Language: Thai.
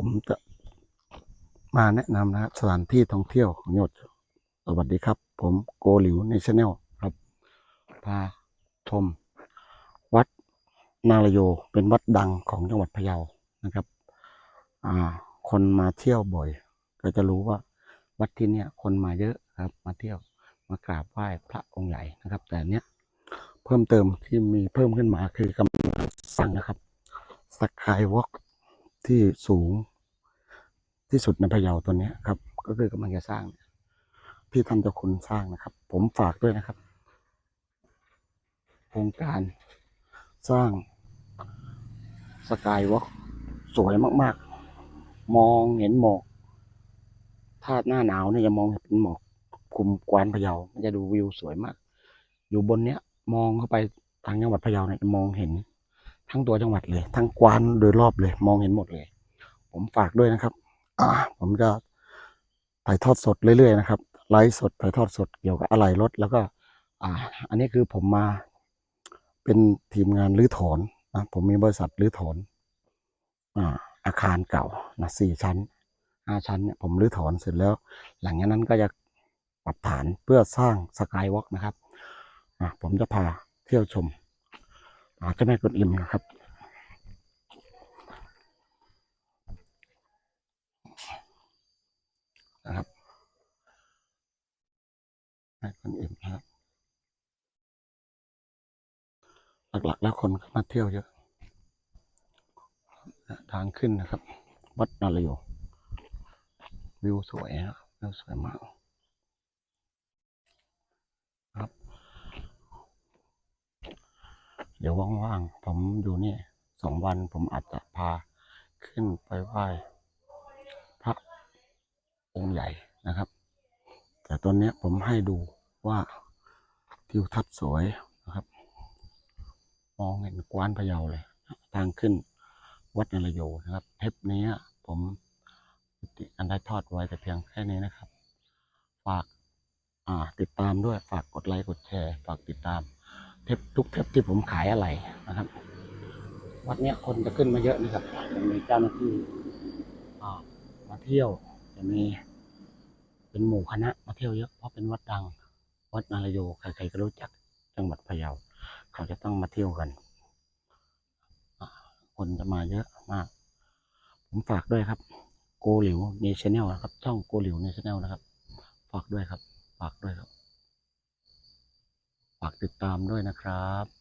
ผมจะมาแนะนำนะครับสถานที่ท่องเที่ยวของยศสวัสดีครับ ผมโกหลิวในชาแนลครับ พาชม วัดนารโยเป็นวัดดังของจังหวัดพะเยานะครับ อ่า คนมาเที่ยวบ่อย ก็จะรู้ว่าวัดที่เนี่ยคนมาเยอะครับ มาเที่ยวมากราบไหว้พระองค์ใหญ่นะครับ แต่เนี้ยเพิ่มเติมที่มีเพิ่มขึ้นมาคือกำลังสร้างนะครับสกายวอล์กที่สูง ที่สุดในพะเยาตัวนี้ครับ ก็คือกำลังจะสร้างที่ท่านเจ้าคุณสร้างนะครับ ผมฝากด้วยนะครับโครงการสร้างสกายวอล์กสวยมาก ๆ มองเห็นหมอกถ้าหน้าหนาวเนี่ยจะมองเห็นหมอกคุมกวานพะเยามันจะดูวิวสวยมาก อยู่บนเนี้ย มองเข้าไปทางจังหวัดพะเยาเนี่ยจะมองเห็นทั้งตัวจังหวัดเลย ทั้งกวานโดยรอบเลย มองเห็นหมดเลย ผมฝากด้วยนะครับ ผมจะถ่ายทอดสดเรื่อยๆนะครับไลฟ์สดถ่ายทอดสดเกี่ยวกับอะไหล่รถแล้วก็ อ่า อันนี้คือผมมาเป็นทีมงานรื้อถอนนะผมมีบริษัทรื้อถอนอ่าอาคารเก่านะสี่ชั้นห้าชั้นเนี่ยผมรื้อถอนเสร็จแล้ว หลังจากนั้นก็จะปรับฐานเพื่อสร้างสกายวอล์กนะครับอ่าผมจะพาเที่ยวชมอาเจ้าแม่กวนอิมนะครับ แม่กวนอิมนะครับหลักๆแล้วคนก็มาเที่ยวเยอะ ทางขึ้นนะครับ วัดนารโยวิวสวยนะวิวสวยมากครับ เดี๋ยวว่างๆ ผมอยู่นี่สองวันผมอาจจะพาขึ้นไปไหว้พระองค์ใหญ่นะครับ แต่ตอนนี้ผมให้ดู ว่าทิวทัศน์สวยนะครับ มองเห็นกว้านพะเยาเลย ทางขึ้นวัดนรโยนะครับ เทปนี้ผมอันได้ทอดไว้แต่เพียงแค่นี้นะครับ ฝากาติดตามด้วยฝากกดไลค์กดแชร์ ฝากติดตาม เทปทุกเทปที่ผมขายอะไรนะครับ วัดเนี้ยคนจะขึ้นมาเยอะนะครับจะมีเจ้าหน้าที่มาเที่ยวจะมีเป็นหมู่คณะมาเที่ยวเยอะเพราะเป็นวัดดัง วัดนารโยใครๆก็รู้จักจังหวัดพะเยา เขาจะต้องมาเที่ยวกัน คนจะมาเยอะมาก ผมฝากด้วยครับ โกหลิวในชแนลนะครับช่องโกหลิวในชแนลนะครับ ฝากด้วยครับ ฝากด้วยครับ ฝากติดตามด้วยนะครับ